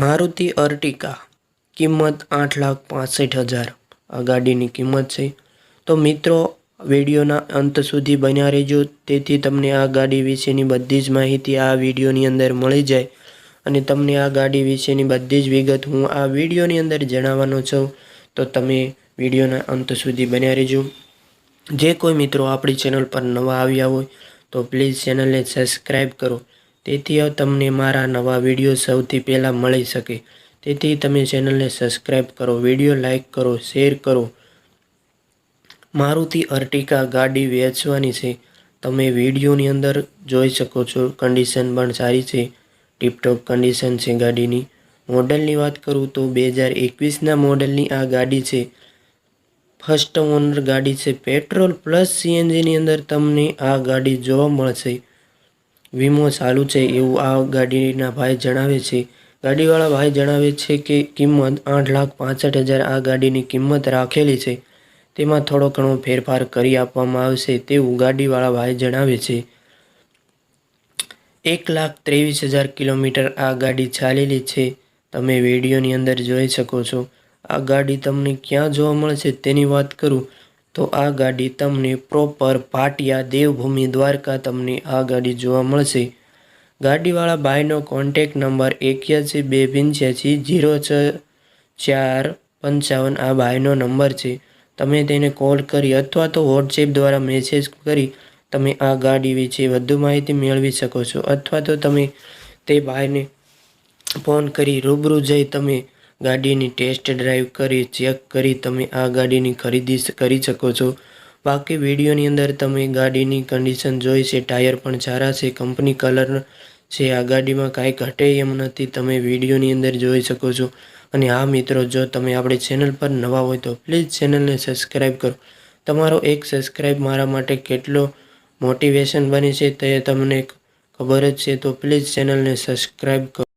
Maruti Ertiga, કિંમત આઠ લાખ પાસઠ હજાર. આ ગાડીની કિંમત છે. તો મિત્રો, વિડીયોના અંત સુધી બન્યા રહેજો. તેથી તમને આ ગાડી વિશેની બધી જ માહિતી આ વિડીયોની અંદર મળી જાય. અને તમને આ ગાડી વિશેની બધી જ વિગત હું આ વિડીયોની અંદર જણાવવાનો છું. તો તમે વિડીયોના અંત સુધી બન્યા રહેજો. જે કોઈ મિત્રો આપણી ચેનલ પર નવા આવ્યા હોય, તો પ્લીઝ ચેનલને સબસ્ક્રાઈબ કરો. તેથી તમને મારા નવા વીડિયો સૌથી પહેલાં મળી શકે. તેથી તમે ચેનલને સબસ્ક્રાઈબ કરો, વીડિયો લાઈક કરો, શેર કરો. મારુતિ અર્ટિકા ગાડી વેચવાની છે. તમે વિડીયોની અંદર જોઈ શકો છો કન્ડિશન પણ સારી છે. ટીપટોપ કન્ડિશન છે ગાડીની. મોડલની વાત કરું તો બે હજાર એકવીસના મોડલની આ ગાડી છે. ફર્સ્ટ ઓનર ગાડી છે. પેટ્રોલ પ્લસ સીએનજીની અંદર તમને આ ગાડી જોવા મળશે. વીમો ચાલુ છે એવું આ ગાડીના ભાઈ જણાવે છે. ગાડીવાળા ભાઈ જણાવે છે કે કિંમત આઠ લાખ પાસઠ હજાર આ ગાડીની કિંમત રાખેલી છે. તેમાં થોડો ઘણો ફેરફાર કરી આપવામાં આવશે તેવું ગાડીવાળા ભાઈ જણાવે છે. એક લાખ ત્રેવીસ હજાર કિલોમીટર આ ગાડી ચાલેલી છે. તમે વિડીયોની અંદર જોઈ શકો છો. આ ગાડી તમને ક્યાં જોવા મળશે તેની વાત કરું. તો આ ગાડી તમને પ્રોપર પાટિયા દેવભૂમિ દ્વારકા તમને આ ગાડી જોવા મળશે. ગાડીવાળા ભાઈનો કોન્ટેક નંબર એક્યાસી બે પંચ્યાસી જીરો છ ચાર પંચાવન આ ભાઈનો નંબર છે. તમે તેને કોલ કરી અથવા તો વોટ્સએપ દ્વારા મેસેજ કરી તમે આ ગાડી વિશે વધુ માહિતી મેળવી શકો છો. અથવા તો તમે તે ભાઈને ફોન કરી રૂબરૂ જઈ તમે ગાડીની ટેસ્ટ ડ્રાઈવ કરી, ચેક કરી તમે આ ગાડીની ખરીદી કરી શકો છો. બાકી વિડીયોની અંદર તમે ગાડીની કન્ડિશન જોઈ છે, ટાયર પણ સારા છે, કંપની કલર છે, આ ગાડીમાં કાંઈ ઘટે એમ નથી, તમે વિડીયોની અંદર જોઈ શકો છો. અને હા મિત્રો, જો તમે આપણી ચેનલ પર નવા હોય તો પ્લીઝ ચેનલને સબસ્ક્રાઈબ કરો. તમારો એક સબસ્ક્રાઈબ મારા માટે કેટલો મોટિવેશન બને છે તે તમને ખબર જ છે, તો પ્લીઝ ચેનલને સબસ્ક્રાઈબ કરો